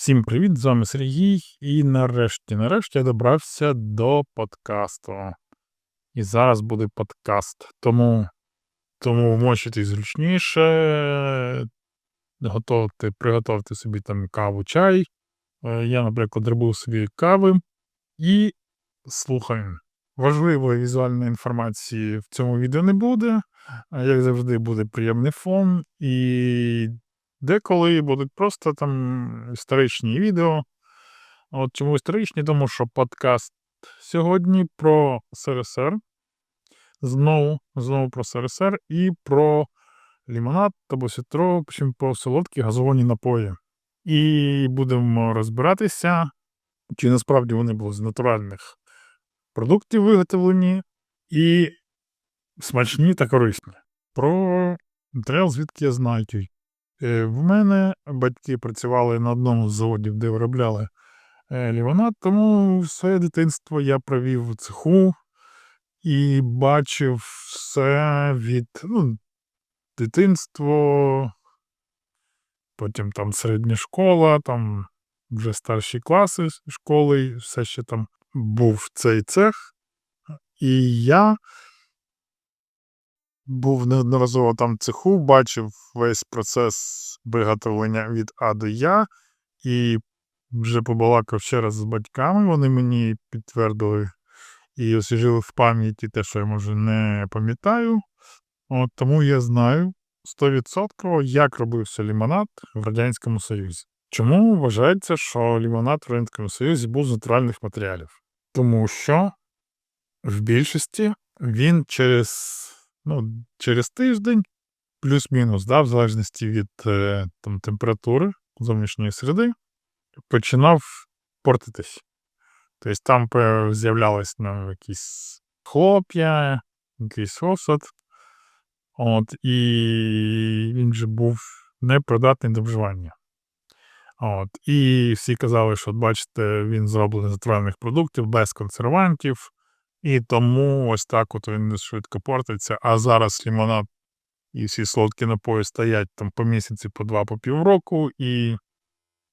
Всім привіт, з вами Сергій. І нарешті, нарешті я добрався до подкасту. І зараз буде подкаст. Тому, тому вмочитись зручніше, готовте, приготовте собі там каву, чай. Е, Я, наприклад, робив собі кави і слухаємо. Важливої візуальної інформації в цьому відео не буде. Як завжди, буде приємний фон. І Деколи будуть просто там історичні відео. От чому історичні? Тому що подкаст сьогодні про СРСР. Знову, знову про СРСР і про лімонад або сітро, про солодкі газовані напої. І будемо розбиратися, чи насправді вони були з натуральних продуктів виготовлені і смачні та корисні. Про матеріал, звідки я знаю. Е, В мене батьки працювали на одному з заводів, де виробляли е, тому все дитинство я провів в цеху і бачив все від ну, дитинство, потім там середня школа, там вже старші класи школи, все ще там був цей цех. І я був неодноразово там в цеху, бачив весь процес виготовлення від А до Я, і вже побалакав ще раз з батьками, вони мені підтвердили і освіжили в пам'яті те, що я може не пам'ятаю. От тому я знаю 100% як робився лімонад в Радянському Союзі. Чому вважається, що лімонад в Радянському Союзі був з натуральних матеріалів? Тому що в більшості він через, ну, через тиждень, плюс-мінус, да, в залежності від е, там, температури зовнішньої середи, починав портитись. Тобто там з'являлись ну, якісь хлоп'я, якийсь осад. От, і він же був непридатний до вживання. От, і всі казали, що, бачите, він зроблений з натуральних продуктів, без консервантів, і тому ось так от він швидко портиться. А зараз лімонад і всі солодкі напої стоять там по місяці, по два, по півроку, і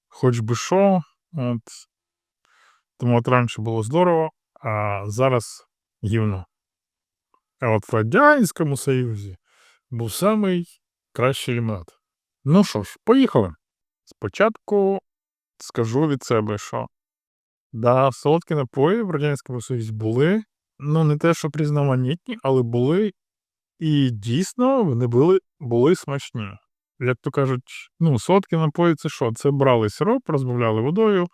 хоч би що, от, тому от раніше було здорово, а зараз гівно. А от в Радянському Союзі був самий кращий лімонад. Ну що ж, поїхали. Спочатку скажу від себе, що да, солодкі напої в Радянському Союзі були, ну не те, що різноманітні, але були, і дійсно вони були, були смачні. Як то кажуть, ну, солодкі напої це що? Це брали сироп, розбавляли водою,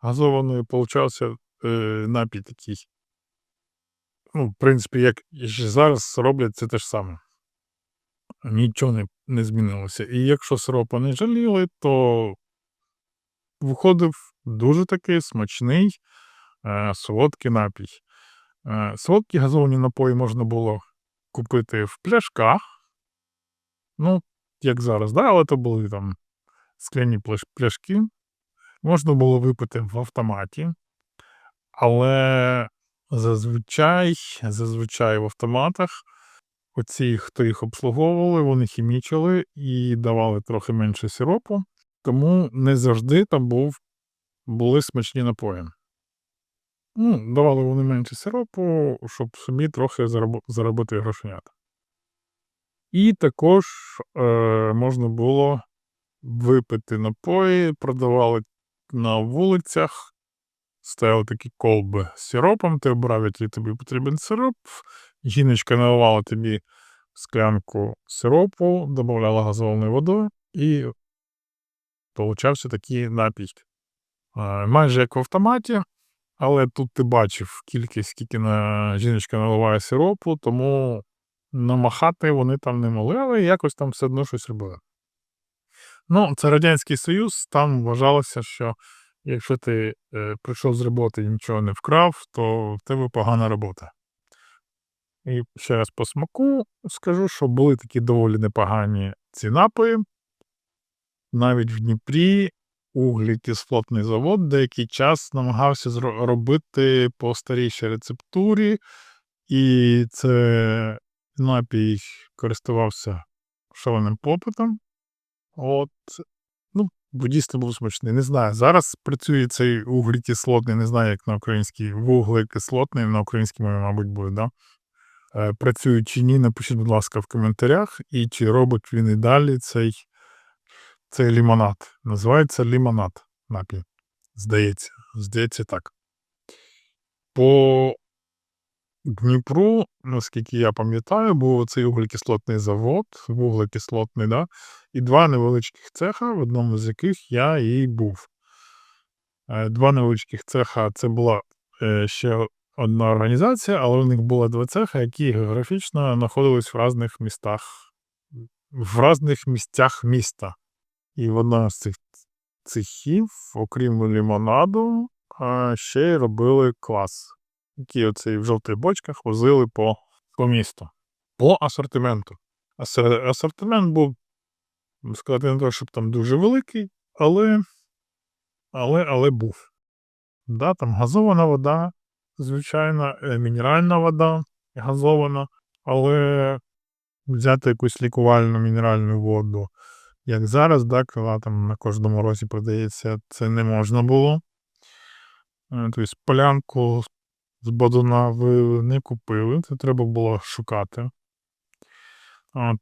газованою, получався е, напій такий. Ну, в принципі, як зараз роблять це те ж саме. Нічого не, не змінилося. І якщо сиропа не жаліли, то виходив дуже такий смачний е, солодкий напій. Е, солодкі газовані напої можна було купити в пляшках. Ну, як зараз, да, але то були там скляні пляшки. Можна було випити в автоматі. Але зазвичай, зазвичай в автоматах оці, хто їх обслуговували, вони хімічили і давали трохи менше сиропу, тому не завжди там був, були смачні напої. Ну, давали вони менше сиропу, щоб собі трохи заробити грошенят. І також е, можна було випити напої, продавали на вулицях, стояли такі колби з сиропом, ти обрав, який тобі потрібен сироп, жіночка наливала тобі склянку сиропу, додавала газованою водою, і получався такий напій. Е, майже як в автоматі, але тут ти бачив кількість, скільки на жіночка наливає сиропу, тому намахати вони там не могли, але якось там все одно щось робили. Ну, це Радянський Союз, там вважалося, що якщо ти е, прийшов з роботи і нічого не вкрав, то в тебе погана робота. І ще раз по смаку скажу, що були такі доволі непогані ці напої. Навіть в Дніпрі углікислотний завод деякий час намагався робити по старішій рецептурі, і це напій користувався шаленим попитом. От, ну, Будісти був смачний. Не знаю. Зараз працює цей углекислотний, не знаю, як на українській, вуглекислотний, на українській мові, мабуть, буде, да? Е, працює чи ні, напишіть, будь ласка, в коментарях. І чи робить він і далі цей, цей лімонад. Називається лімонад напій. Здається. Здається, так. По Дніпру, наскільки я пам'ятаю, був цей углекислотний завод, вуглекислотний, да? і два невеличких цеха, в одному з яких я і був. Е, Два невеличких цеха це була е, ще одна організація, але у них було два цеха, які географічно знаходились в різних містах, в різних місцях міста. І в одному з цих цехів, окрім лімонаду, ще й робили квас, який оцей в жовтих бочках возили по, по місту. По асортименту. Асортимент був, сказати, не те, щоб там дуже великий, але, але, але був. Да, там газована вода, звичайно, е, мінеральна вода газована, але взяти якусь лікувальну мінеральну воду, як зараз, да, коли там на кожному розі продається, це не можна було. Е, Тобто полянку з бадуна ви не купили, це треба було шукати.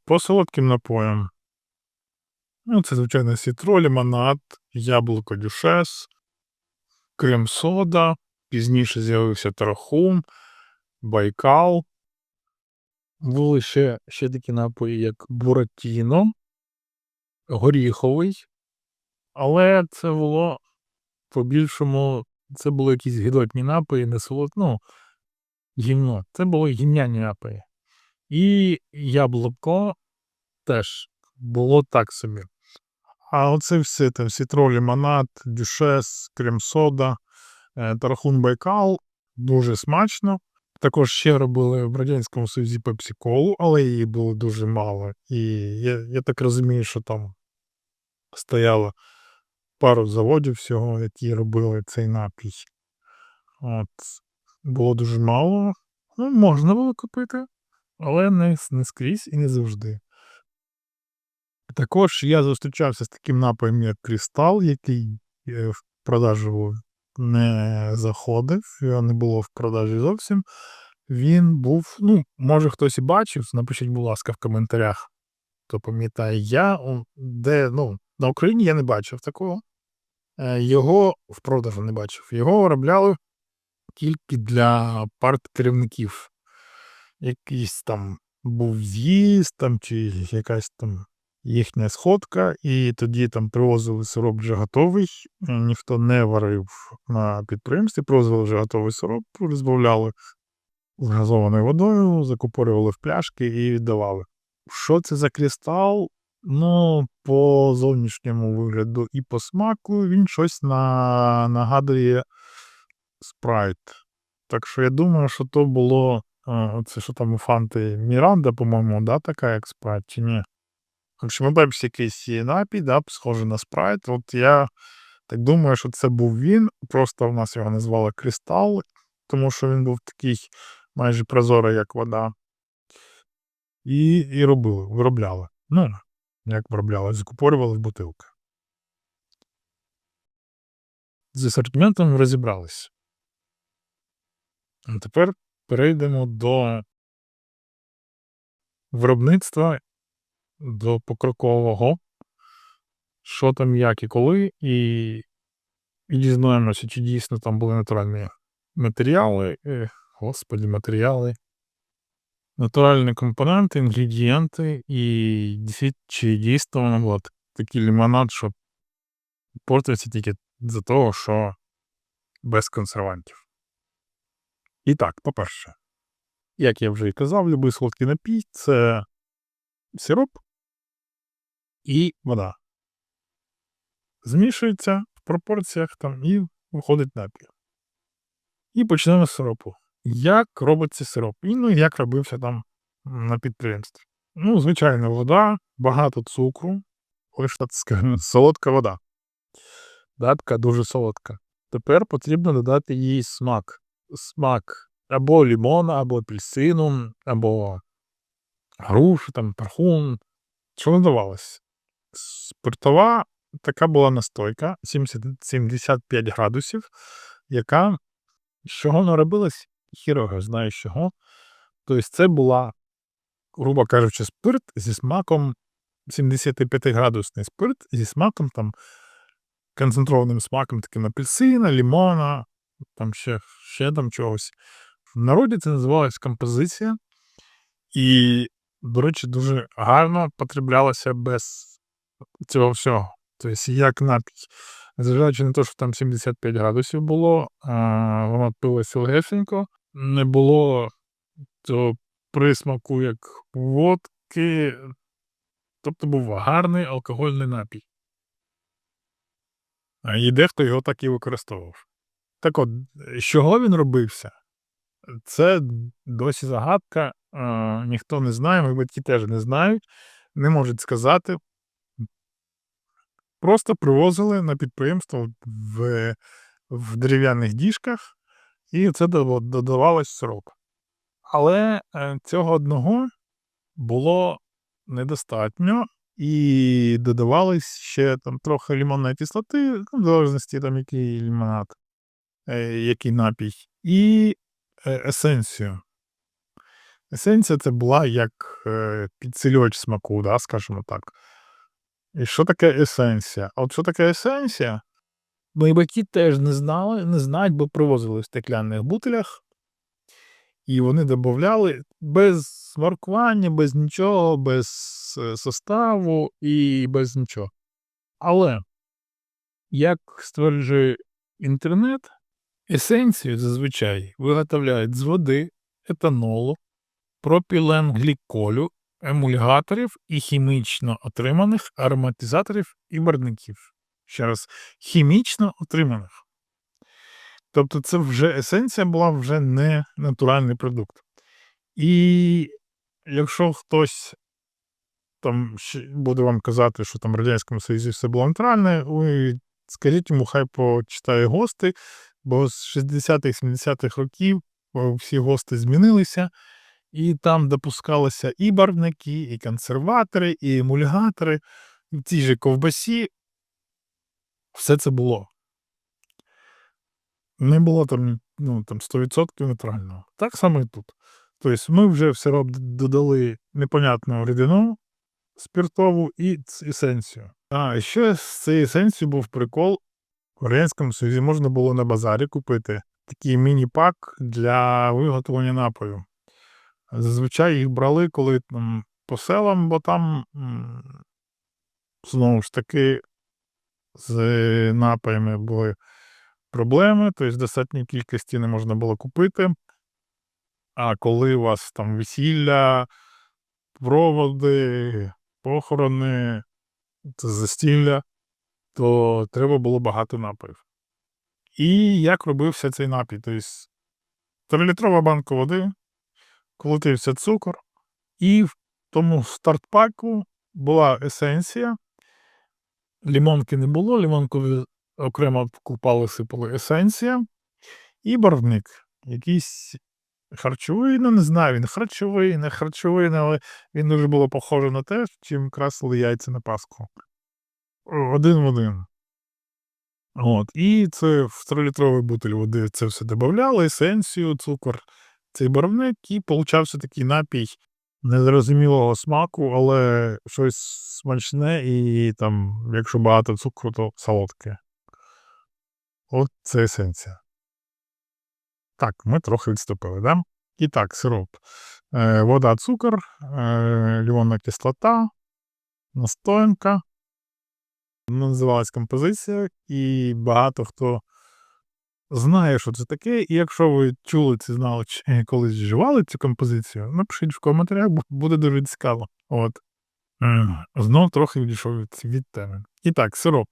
По солодким напоям. Ну, це, звичайно, сітро, лимонад, яблуко дюшес, крем-сода. Пізніше з'явився тарахун, байкал. Були ще, ще такі напої, як буратіно, горіховий. Але це було по-більшому, це були якісь гідотні напої, не солод, ну, гімно. Це були гімняні напої. І яблуко теж було так собі. А оце все там сітро, лимонад, дюшес, крем-сода, е, тарахун байкал. Дуже смачно. Також ще робили в Радянському Союзі пепсі-колу, але її було дуже мало. І я, я так розумію, що там стояло пару заводів всього, які робили цей напій. От. Було дуже мало. Ну, можна було купити, але не, не скрізь і не завжди. Також я зустрічався з таким напоєм, як Крістал, який е, в продажу не заходив, його не було в продажі зовсім. Він був, ну, може хтось і бачив, напишіть, будь ласка, в коментарях, хто пам'ятає. Я, де, ну, на Україні я не бачив такого. Е, Його в продажу не бачив. Його виробляли тільки для парткерівників. Якийсь там був з'їзд там, чи якась там їхня сходка, і тоді там привозили сироп вже готовий. е, Ніхто не варив на підприємстві, привозили вже готовий сироп, розбавляли з газованою водою, закупорювали в пляшки і віддавали. Що це за кристал? Ну, по зовнішньому вигляду і по смаку він щось на... нагадує спрайт. Так що я думаю, що то було. е, Це що там у Фанти Міранда, по-моєму, да, така як спрайт, чи ні? Якщо ми бачимо якийсь напій, да, схожий на спрайт, от я так думаю, що це був він. Просто в нас його назвали Кристал, тому що він був такий майже прозорий, як вода. І, і робили, виробляли. Ну, як виробляли, закупорювали в бутилки. З асортиментом розібрались. А тепер перейдемо до виробництва, до покрокового. Що там, як і коли, і, і дізнаємося, чи дійсно там були натуральні матеріали, е, господи, матеріали, натуральні компоненти, інгредієнти, і чи дійсно воно було такий лимонад, що портиться тільки за того, що без консервантів. І так, по-перше, як я вже і казав, любий солодкий напій це сироп і вода. Змішується в пропорціях там і виходить напій. І почнемо з сиропу. Як робиться сироп? І ну, як робився там на підприємстві. Ну, звичайно, вода, багато цукру, лише солодка вода. Да, така дуже солодка. Тепер потрібно додати їй смак. Смак або лімона, або апельсину, або груші, там, пархун. Що додавалось? Спиртова така була настойка 70 75 градусів, яка з чого вона робилась, хір його знає чого. Тобто це була, грубо кажучи, спирт зі смаком 75-градусний спирт зі смаком там концентрованим смаком таким апельсина, лимона, там ще, ще там чогось. В народі це називалось композиція. І, до речі, дуже гарно потраблялося без цього всього. Тобто, як напій. Незважаючи на те, що там 75 градусів було, воно пилося легесенько, не було цього присмаку, як водки. Тобто був гарний алкогольний напій. І дехто його так і використовував. Так от, з чого він робився? Це досі загадка, а, ніхто не знає, мої батьки теж не знають, не можуть сказати. Просто привозили на підприємство в, в дерев'яних діжках, і це додавалось в сироп. Але е, цього одного було недостатньо, і додавались ще там трохи лимонної кислоти, ну, в залежності там який лимонад, е, який напій, і е, есенцію. Есенція це була як підсилювач смаку, да, скажімо так. І що таке есенція? От що таке есенція? Мої батьки теж не знали, не знають, бо привозили в стекляних бутилях, і вони додавали без маркування, без нічого, без е, составу і без нічого. Але, як стверджує інтернет, есенцію зазвичай виготовляють з води, етанолу, пропіленгліколю, емульгаторів і хімічно отриманих ароматизаторів і барвників. Ще раз, хімічно отриманих. Тобто, це вже есенція була вже не натуральний продукт. І якщо хтось там буде вам казати, що там в Радянському Союзі все було натуральне, скажіть йому, хай почитає гости, бо з 60-х, 70-х років всі гости змінилися, і там допускалися і барвники, і консерватори, і емульгатори, в тій же ковбасі. Все це було. Не було там, ну, там 100% натурального. Так само і тут. Тобто ми вже в сироп д- додали непонятну рідину спиртову і есенцію. А ще з цією есенцією був прикол. В Радянському Союзі можна було на базарі купити такий міні-пак для виготовлення напою. Зазвичай їх брали, коли там по селам, бо там знову ж таки з напаями були проблеми, тобто достатньої кількості не можна було купити. А коли у вас там весілля, проводи, похорони, застілля, то треба було багато напоїв. І як робився цей напій? Тобто 3-літрова банка води, колотився цукор, і в тому стартпаку була есенція. Лімонки не було, лімонку окремо купали, сипали есенція і барвник. Якийсь харчовий, ну не знаю, він харчовий, не харчовий, але він дуже було похоже на те, чим красили яйця на Пасху. Один в один. От. І це в 3-літровий бутиль води це все додавали, есенцію, цукор, цей барвник, і получався такий напій незрозумілого смаку, але щось смачне і там, якщо багато цукру, то солодке. От це есенція. Так, ми трохи відступили, да? І так, сироп. Е, вода, цукор, е, лимонна кислота, настоянка. Називалась композиція, і багато хто знає, що це таке. І якщо ви чули це, знали, чи колись вживали цю композицію, напишіть в коментарях, бо буде дуже цікаво. От. Е, Знов трохи відійшов від, від теми. І так, сироп.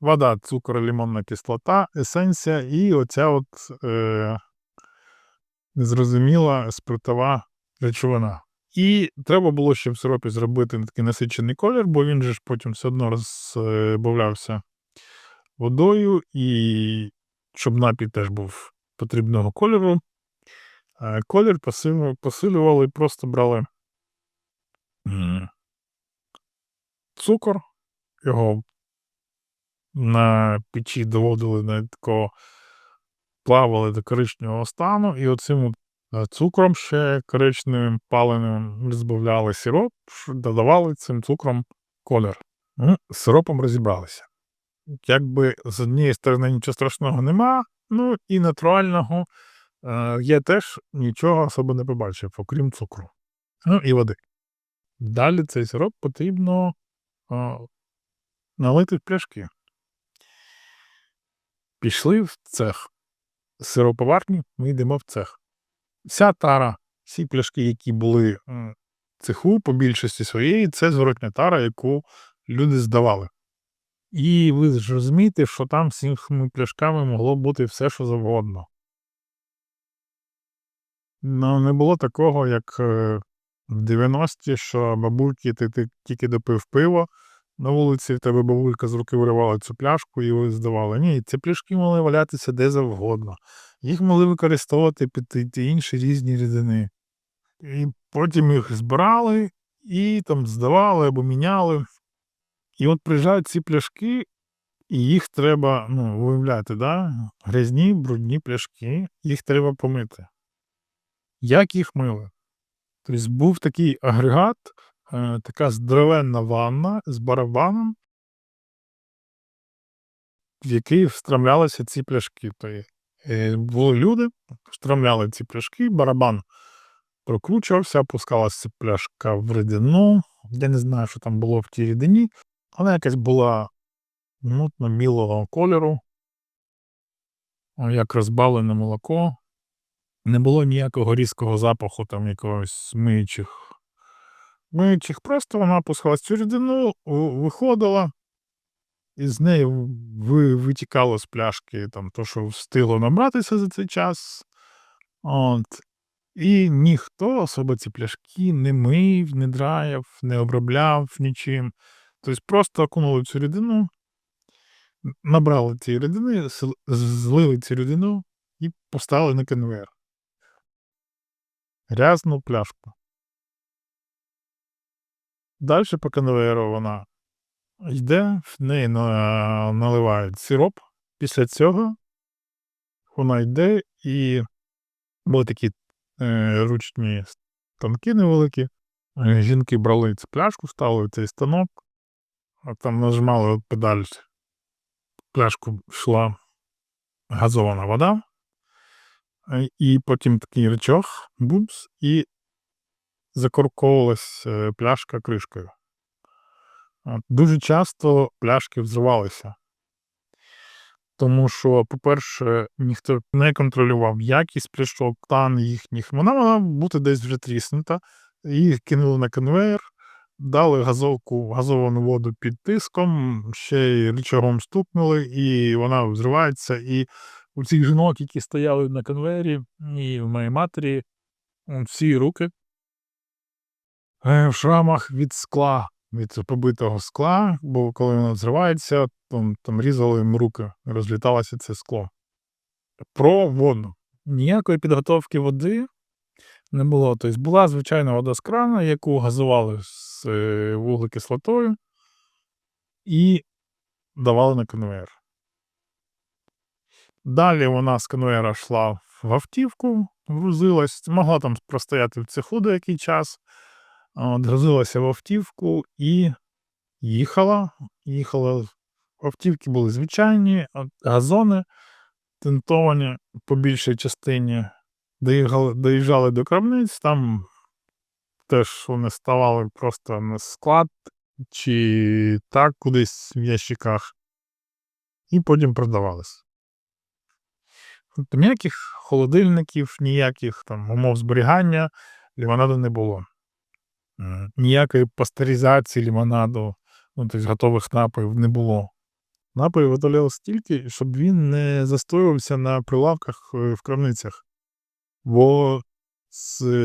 Вода, цукор, лимонна кислота, есенція і оця от е, незрозуміла спиртова речовина. І треба було ще в сиропі зробити такий насичений колір, бо він же ж потім все одно розбавлявся водою, і щоб напій теж був потрібного кольору. Е, Колір посилю- посилювали, просто брали цукор, його на печі доводили до такого, плавали до коричневого стану, і оцим е, цукром ще коричневим паленим збавляли сироп, додавали цим цукром колір. Сиропом розібралися. Якби з однієї сторони нічого страшного нема, ну і натурального е, я теж нічого особо не побачив, окрім цукру. Ну і води. Далі цей сироп потрібно е, налити в пляшки. Пішли в цех. З сироповарні ми йдемо в цех. Вся тара, всі пляшки, які були в цеху, по більшості своєї, це зворотня тара, яку люди здавали. І ви ж розумієте, що там з цими пляшками могло бути все, що завгодно. Ну, не було такого, як е, в 90-ті, що бабульки, ти, ти тільки допив пиво, на вулиці в тебе бабулька з руки виривала цю пляшку і ви здавали. Ні, ці пляшки могли валятися де завгодно. Їх могли використовувати під ті інші різні рідини. І потім їх збирали і там здавали або міняли. І от приїжджають ці пляшки, і їх треба, ну, виявляти, да? грязні, брудні пляшки, їх треба помити. Як їх мили? Тобто був такий агрегат, е, така здоровенна ванна з барабаном, в який встромлялися ці пляшки. Тобто, були люди, встромляли ці пляшки, барабан прокручувався, опускалася пляшка в рідину. Я не знаю, що там було в тій рідині, вона якась була мутно-мілого кольору, як розбавлене молоко. Не було ніякого різкого запаху там якогось миючих. Миючих, просто вона опускалась цю рідину, виходила, і з неї ви, витікало з пляшки там, то, що встигло набратися за цей час. От. І ніхто особо ці пляшки не мив, не драяв, не обробляв нічим. Тобто просто окунули цю рідину, набрали цієї рідини, злили цю рідину і поставили на конвейер. Грязну пляшку. Далі по конвейеру вона йде, в неї наливають сироп. Після цього вона йде і були такі е, ручні станки невеликі. Жінки брали цю пляшку, ставили цей станок, а там нажимали педаль, пляшку йшла газована вода, е, і потім такий речок, бумс, і закорковувалась е, пляшка кришкою. Дуже часто пляшки взривалися. Тому що, по-перше, ніхто не контролював якість пляшок, стан їхніх. Вона могла бути десь вже тріснута. Їх кинули на конвейер, дали газовку, газовану воду під тиском, ще й рычагом стукнули, і вона взривається. І у цих жінок, які стояли на конвейері, і в моїй матері, всі руки е, в шрамах від скла, від побитого скла, бо коли воно взривається, там, там різали їм руки, розліталося це скло. Про воду. Ніякої підготовки води не було. Тобто була звичайна вода з крана, яку газували з е, вуглекислотою і давали на конвейер. Далі вона з конвейера йшла в автівку, грузилась, могла там простояти в цеху деякий час, от, грузилася в автівку і їхала. Їхала. Автівки були звичайні, газони тентовані по більшій частині. Доїхали, доїжджали до крамниць, там теж вони ставали просто на склад чи так кудись в ящиках, і потім продавались. Тобто ніяких холодильників, ніяких там умов зберігання лимонаду не було. Ніякої пастеризації лимонаду, ну, тобто готових напоїв не було. Напої виготовляли стільки, щоб він не застоювався на прилавках е, в крамницях. Бо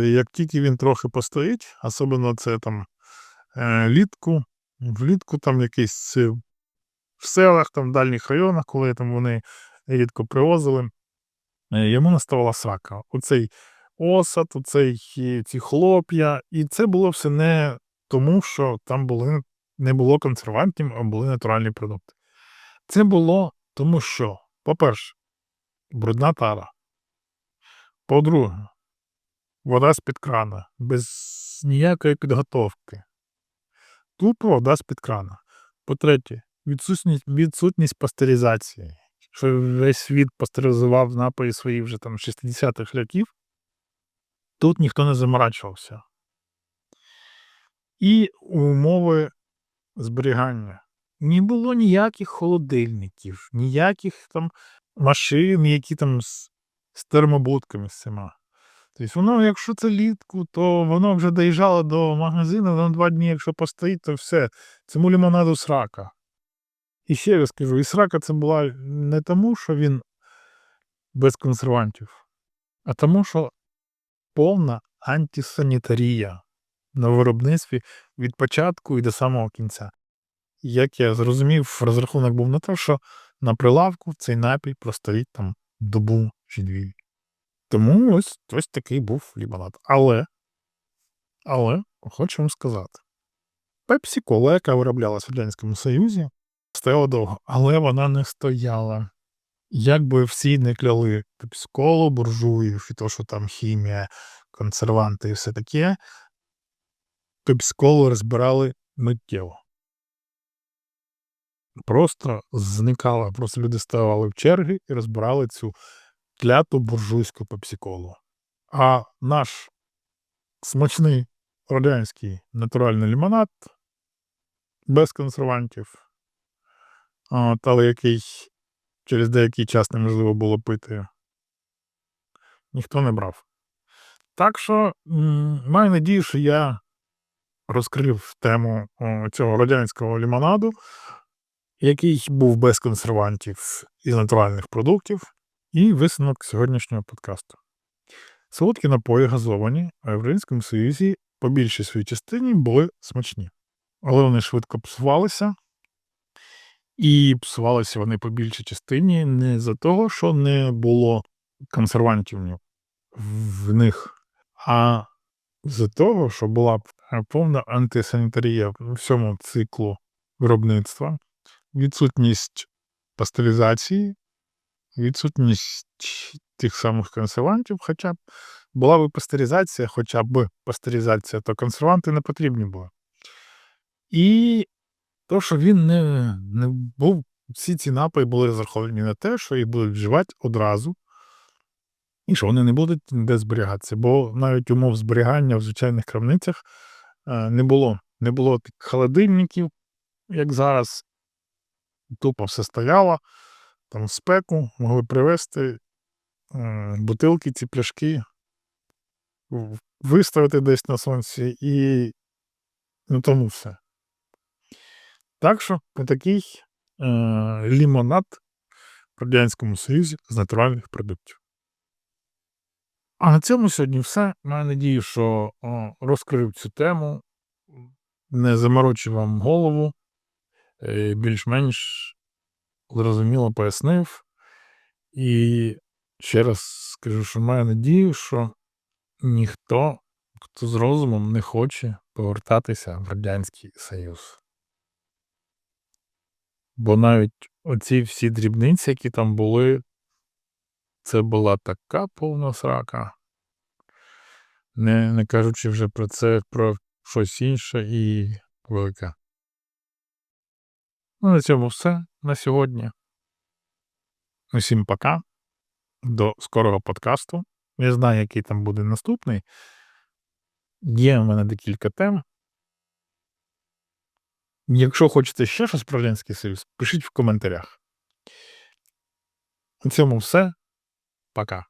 як тільки він трохи постоїть, особливо це там е, літку, влітку там якийсь е, в селах, там в дальніх районах, коли там вони рідко привозили, е, йому наставала срака. Оцей осад, оцей ці хлоп'я. І це було все не тому, що там були, не було консервантів, а були натуральні продукти. Це було тому, що, по-перше, брудна тара. По-друге, вода з-під крана, без ніякої підготовки. Тупо вода з-під крана. По-третє, відсутність, відсутність пастеризації. Що весь світ пастеризував напої свої вже там 60-х років, тут ніхто не заморачувався. І умови зберігання. Не було ніяких холодильників, ніяких там машин, які там з, з термобудками з цими. Тобто воно, якщо це літку, то воно вже доїжджало до магазину на два дні, якщо постоїть, то все. Цьому лимонаду срака. І ще раз скажу, і срака це була не тому, що він без консервантів, а тому, що повна антисанітарія на виробництві від початку і до самого кінця. Як я зрозумів, розрахунок був на те, що на прилавку цей напій простоїть там добу чи дві. Тому ось ось такий був лімонад. Але, але, хочу вам сказати, пепсі кола, яка вироблялась в Радянському Союзі, стояла довго, але вона не стояла. Як би всі не кляли пепсиколу, буржуїв і то, що там хімія, консерванти і все таке, пепсиколу розбирали миттєво. Просто зникала, просто люди ставали в черги і розбирали цю кляту буржуйську пепсиколу. А наш смачний радянський натуральний лимонад без консервантів, от, але який через деякий час неможливо було пити, ніхто не брав. Так що маю надію, що я розкрив тему цього радянського лимонаду, який був без консервантів із натуральних продуктів, і висновок сьогоднішнього подкасту. Солодкі напої газовані в Радянському Союзі по більшій своїй частині були смачні. Але вони швидко псувалися, і псувалися вони по більшій частині не за того, що не було консервантів в них, а за того, що була повна антисанітарія в всьому циклу виробництва, відсутність пастеризації, відсутність тих самих консервантів, хоча б була б пастеризація, хоча б пастеризація, то консерванти не потрібні були. І то, що він не не був, всі ці напої були розраховані на те, що їх будуть вживати одразу, і що вони не будуть ніде зберігатися. Бо навіть умов зберігання в звичайних крамницях е, не було. Не було холодильників, як зараз. Тупо все стояло, там спеку могли привезти е, бутилки, ці пляшки, виставити десь на сонці і ну тому все. Так що такий е, лімонад в Радянському Союзі з натуральних продуктів. А на цьому сьогодні все. Маю надію, що о, розкрив цю тему, не заморочив вам голову, е, більш-менш зрозуміло пояснив. І ще раз скажу, що маю надію, що ніхто, хто з розумом не хоче повертатися в Радянський Союз. Бо навіть оці всі дрібниці, які там були, це була така повна срака. Не, не кажучи вже про це, про щось інше і велике. Ну, на цьому все на сьогодні. Усім пока. До скорого подкасту. Я знаю, який там буде наступний. Є в мене декілька тем. Якщо хочете ще щось про Радянський Союз, пишіть в коментарях. На цьому все. Пока.